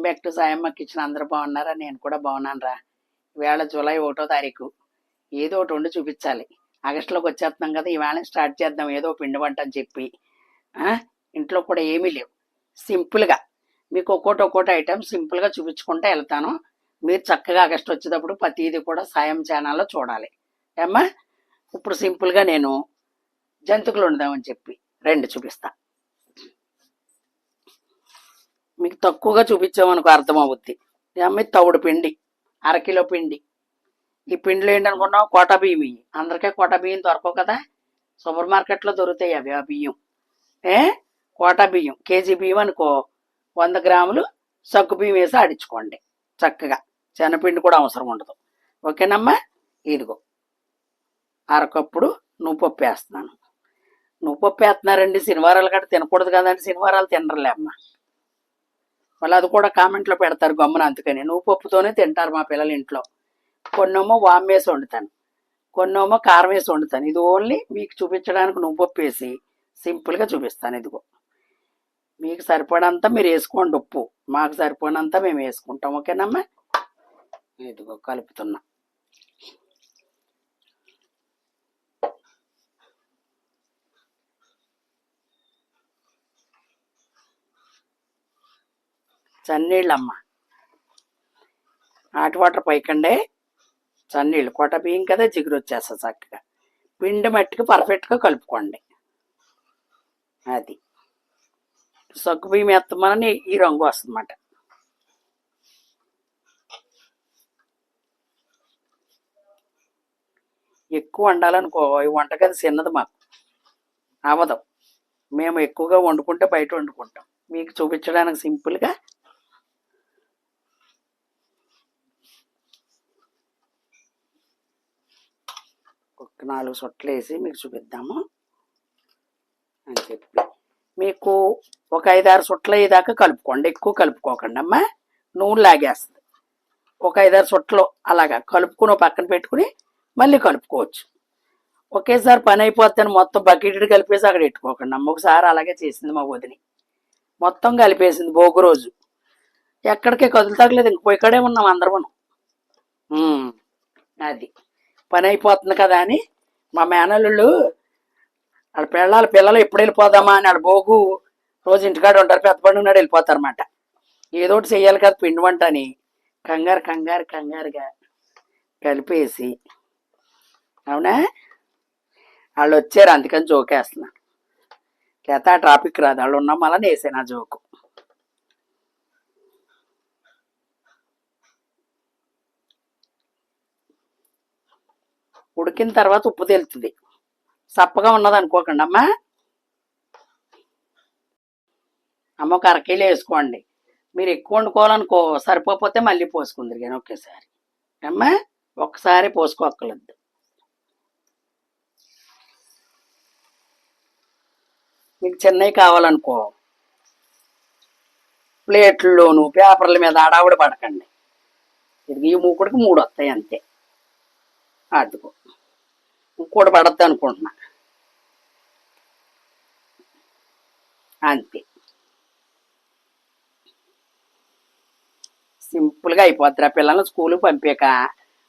Welcome back to Sayamma kitchen. అందరూ బాగున్నారా? నేను కూడా బాగున్నాను రా ఈవేళ జూలై ఒకటో తారీఖు. ఏదో ఒకటి వండి చూపించాలి. ఆగస్టులోకి వచ్చేస్తున్నాం కదా ఈవేళ స్టార్ట్ చేద్దాం. ఏదో పిండి వంట అని చెప్పి. ఇంట్లో కూడా ఏమీ లేవు. సింపుల్గా. మీకు ఒక్కోటి ఒక్కోటి ఐటెం సింపుల్గా చూపించుకుంటూ వెళ్తాను. మీరు చక్కగా ఆగస్ట్ వచ్చేటప్పుడు ప్రతిదీ కూడా సాయం ఛానల్లో చూడాలి. ఏమ్మా? ఇప్పుడు సింపుల్గా నేను జంతుకులు వండుదామని చెప్పి రెండు చూపిస్తాను మీకు తక్కువగా చూపించామనుకో అర్థమవుద్ది. అమ్మాయి తవుడు పిండి అరకిలో పిండి. ఈ పిండిలో ఏంటనుకున్నావు? కోటా బియ్యం ఇవి అందరికీ కోటా బియ్యం దొరకవు కదా? సూపర్ మార్కెట్లో దొరుకుతాయి అవి ఆ బియ్యం. ఏ? కోటా బియ్యం. కేజీ బియ్యం అనుకో. వంద గ్రాములు సగ్గు బియ్యం వేసి ఆడించుకోండి చక్కగా. శనగపిండి కూడా అవసరం ఉండదు. ఓకేనమ్మా? ఇదిగో. అరకప్పుడు నువ్వు పప్పు వేస్తున్నాను నువ్వు పప్పు వేస్తున్నారండి శనివారాలు గట్రా తినకూడదు కదండి. శనివారాలు తినరలే అమ్మా. మళ్ళీ అది కూడా కామెంట్లో పెడతారు గమ్మున అందుకని. నువ్వు పప్పుతోనే తింటారు మా పిల్లల ఇంట్లో. కొన్నేమో వామ్ వేసి వండుతాను. కొన్నేమో కారం వేసి వండుతాను. ఇది ఓన్లీ మీకు చూపించడానికి నువ్వు పప్పు వేసి సింపుల్గా చూపిస్తాను ఇదిగో. మీకు సరిపడంత మీరు వేసుకోండి ఉప్పు. మాకు సరిపడినంత మేము వేసుకుంటాం. ఓకేనమ్మా? ఇదిగో కలుపుతున్నా. చన్నీళ్ళమ్మ. Hot water పైకండే చన్నీళ్ళు. కొట బియ్యం కదా జిగురు వచ్చేస్తుంది చక్కగా. పిండి మట్టికి పర్ఫెక్ట్గా కలుపుకోండి. అది. సగ్గు బియ్యం ఎత్తమని ఈ రంగు వస్తుందన్నమాట. ఎక్కువ వండాలనుకో ఈ వంటగది చిన్నది మాకు. అవదు మేము ఎక్కువగా వండుకుంటే బయట వండుకుంటాం. మీకు చూపించడానికి సింపుల్గా ఒక నాలుగు సొట్లు వేసి మీకు చూపిద్దాము. అని చెప్పి. మీకు ఒక ఐదారు సొట్లు అయ్యేదాకా కలుపుకోండి. ఎక్కువ కలుపుకోకండి అమ్మా నూనె లాగేస్తుంది. ఒక ఐదారు సొట్లు అలాగా కలుపుకుని పక్కన పెట్టుకుని మళ్ళీ కలుపుకోవచ్చు. ఒకేసారి పని అయిపోతాను మొత్తం బకెట్ కలిపేసి అక్కడ పెట్టుకోకండి అమ్మ ఒకసారి అలాగే చేసింది మా వదిని. మొత్తం కలిపేసింది భోగు రోజు. ఎక్కడికి కదులుతాగలేదు ఇంక పోయి ఇక్కడే ఉన్నాం అందరం అది. పని అయిపోతుంది కదా అని మా మేనల్లుళ్ళు వాళ్ళ పిల్లల పిల్లలు ఎప్పుడు వెళ్ళిపోదామా? అని వాళ్ళ బోగు రోజు ఇంటికాడ ఉంటారు పెద్ద పండుగ నాడు వెళ్ళిపోతారన్నమాట. ఏదో ఒకటి చెయ్యాలి కదా పిండి వంట అని. కంగారు కంగారు కంగారుగా కలిపేసి అవునా? వాళ్ళు వచ్చారు అందుకని జోకేస్తున్నాను లేకపోతే ఆ ట్రాఫిక్ రాదు వాళ్ళు ఉన్నాం మళ్ళీ వేసాను ఆ జోకు? ఉడికిన తర్వాత ఉప్పు తేలుతుంది. సప్పగా ఉన్నది అనుకోకండి అమ్మా. అమ్మ ఒక అరకేలు వేసుకోండి. మీరు ఎక్కువ వండుకోవాలనుకో సరిపోతే మళ్ళీ పోసుకుందరు కానీ ఒకేసారి. అమ్మా ఒకసారి పోసుకోక్కర్లేదు. మీకు చిన్నవి కావాలనుకో ప్లేట్లలోను పేపర్ల మీద ఆడావిడ పడకండి. ఇది ఈ మూకుడికి మూడు వస్తాయి అంతే. అటుకో ఇంకోటి పడద్దు అనుకుంటున్నా. అంతే. సింపుల్గా అయిపోద్ది ఆ పిల్లల్ని స్కూల్కి పంపాక.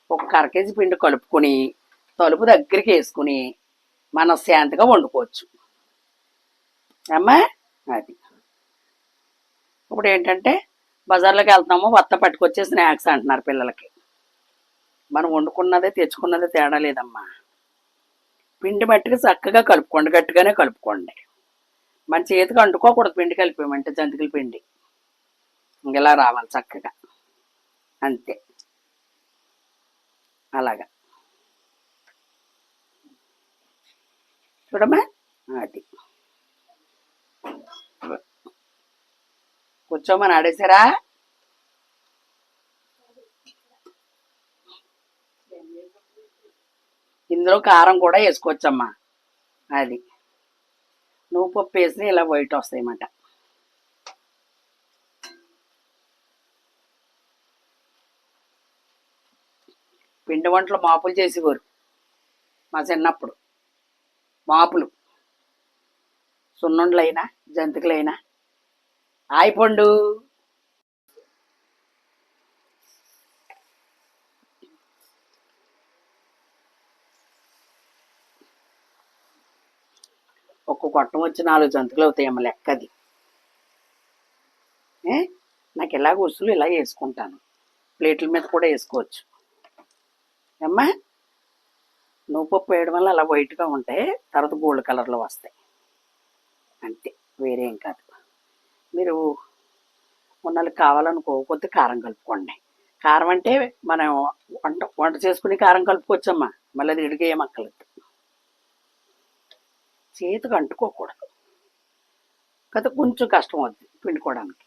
ఒక అర కేజీ పిండి కలుపుకొని తలుపు దగ్గరికి వేసుకుని మనశ్శాంతిగా వండుకోవచ్చు. అమ్మా? అది. ఇప్పుడు ఏంటంటే బజార్లోకి వెళ్తాము వత్త పట్టుకొచ్చే స్నాక్స్ అంటున్నారు పిల్లలకి. మనం వండుకున్నదే తెచ్చుకున్నదే తేడా లేదమ్మా. పిండి మట్టికి చక్కగా కలుపుకోండి గట్టిగానే కలుపుకోండి. మన చేతికి అంటుకోకూడదు పిండి కలిపేమంటే జంతికల పిండి. ఇంకెలా రావాలి చక్కగా. అంతే. అలాగా. చూడమ్మా. అది. కూర్చోమని ఆడేశారా? ఇందులో కారం కూడా వేసుకోవచ్చమ్మా. అది. నువ్వు పప్పు వేసి ఇలా వైట్ వస్తాయన్నమాట పిండి వంటలు మాపులు చేసేవారు మా చిన్నప్పుడు. మాపులు. సున్నుండ్లైనా జంతికలైనా. ఆయిపండు ఒక్క గొట్టం వచ్చి నాలుగు జంతువులు అవుతాయమ్మ లెక్కది. నాకు ఇలాగ ఉసులు ఇలా వేసుకుంటాను. ప్లేట్ల మీద కూడా వేసుకోవచ్చు. అమ్మా నువ్వు పప్పు వేయడం వల్ల అలా వైట్గా ఉంటాయి తర్వాత గోల్డ్ కలర్లో వస్తాయి. అంతే వేరేం కాదు. మీరు ఉన్నది కావాలనుకో కొద్ది కారం కలుపుకోండి. కారం అంటే మనం వంట వంట చేసుకుని కారం కలుపుకోవచ్చమ్మా. మళ్ళీ అది ఇడిగేయమక్కలేదు చేతికి అంటుకోకూడదు. కదా కొంచెం కష్టం అవుద్ది పిండుకోవడానికి.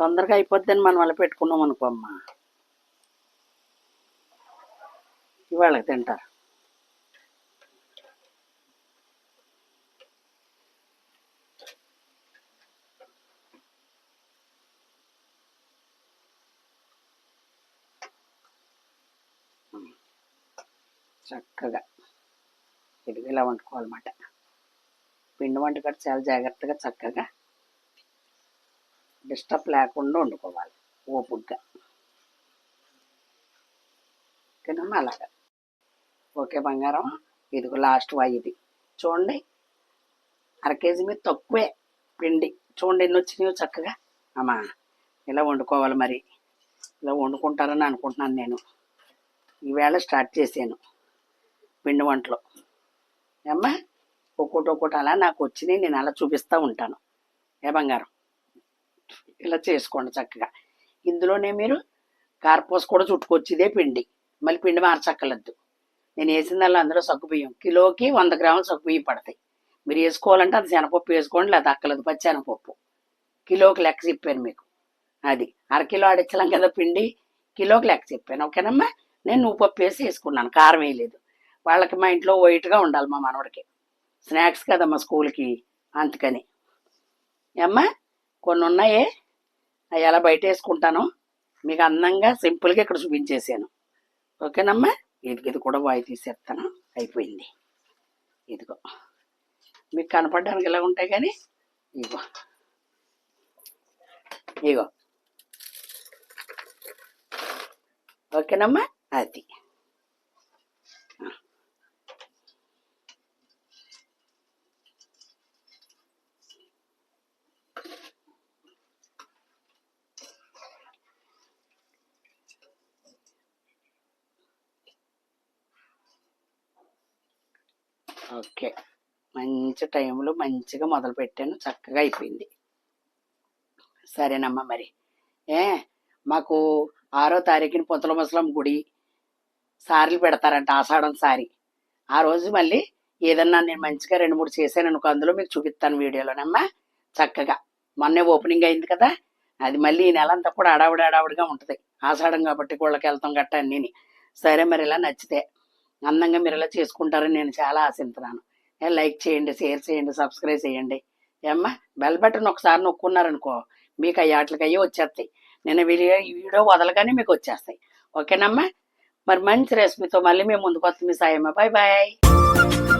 తొందరగా అయిపోద్దని మనం అలా పెట్టుకున్నాం అనుకో అమ్మా. ఇవాళ తింటారు. చక్కగా. ఇది ఇలా వండుకోవాలన్నమాట. పిండి వంట కూడా చాలా జాగ్రత్తగా చక్కగా డిస్టర్బ్ లేకుండా వండుకోవాలి ఓపుగ్గా. ఓకేనమ్మా అలాగా? ఓకే బంగారం ఇదిగో లాస్ట్ వా ఇది. చూడండి అర కేజీ మీద తక్కువే పిండి. చూడండి ఎన్ని వచ్చినాయో చక్కగా. అమ్మా ఇలా వండుకోవాలి మరి. ఇలా వండుకుంటారని అనుకుంటున్నాను నేను. ఈవేళ స్టార్ట్ చేశాను పిండి వంటలు. ఏమ్మా ఒక్కోటి ఒక్కోటి అలా నాకు వచ్చినాయి నేను అలా చూపిస్తూ ఉంటాను. ఏ బంగారం? ఇలా చేసుకోండి చక్కగా. ఇందులోనే మీరు కార్పోస్ కూడా చుట్టుకోవచ్చు ఇదే పిండి. మళ్ళీ పిండి మార్చక్కర్లేదు. నేను వేసిందల్లా అందులో సగ్గుబియ్యం కిలోకి వంద గ్రాములు సగ్గుబియ్యం పడతాయి. మీరు వేసుకోవాలంటే అది శనగపప్పు వేసుకోండి లేదా అక్కలేదు పచ్చి శనగపప్పు. కిలోకి లెక్క చెప్పాను మీకు. అది అరకిలో ఆడించలేం కదా పిండి? కిలోకి లెక్క చెప్పాను. ఓకేనమ్మా? నేను నువ్వు పప్పు వేసి వేసుకున్నాను. కారం వేయలేదు. వాళ్ళకి మా ఇంట్లో వైట్గా ఉండాలి మా మనవడికి. స్నాక్స్ కదమ్మా స్కూల్కి అందుకని. అమ్మా కొన్ని ఉన్నాయే అవి ఎలా బయట వేసుకుంటాను మీకు అందంగా సింపుల్గా ఇక్కడ చూపించేసాను ఓకేనమ్మా? ఇది ఇది కూడా వాయి తీసేస్తాను. అయిపోయింది. ఇదిగో. మీకు కనపడడానికి ఇలా ఉంటాయి కానీ ఇగో ఇగో ఓకేనమ్మా? అది. ఓకే. మంచి టైంలో మంచిగా మొదలు పెట్టాను. చక్కగా అయిపోయింది. సరేనమ్మా మరి. ఏ మాకు ఆరో తారీఖున పొంతల ముసలం గుడి సారీలు పెడతారంట ఆషాఢం సారీ. ఆ రోజు మళ్ళీ ఏదన్నా నేను మంచిగా రెండు మూడు చేశాను అనుకో అందులో మీకు చూపిస్తాను వీడియోలోనమ్మా. చక్కగా. మొన్నే ఓపెనింగ్ అయింది కదా. అది మళ్ళీ ఈ నెల అంతా కూడా అడావుడి అడావిడిగా ఉంటుంది. ఆషాఢం కాబట్టి కోళ్ళకి వెళ్తాం గట్ట అన్నీని. సరే మరి ఇలా నచ్చితే. అందంగా మీరు ఇలా చేసుకుంటారని నేను చాలా ఆశిస్తున్నాను లైక్ చేయండి షేర్ చేయండి సబ్స్క్రైబ్ చేయండి. ఏమ్మా బెల్ బటన్ ఒకసారి నొక్కున్నారనుకో మీకు అవి వాటికి వచ్చేస్తాయి. నేను వీడియో వీడియో వదలగానే మీకు వచ్చేస్తాయి. ఓకేనమ్మా? మరి మంచి రెసిపీతో మళ్ళీ మేము ముందుకు వస్తాం. మీ సాయమ్మ. Bye bye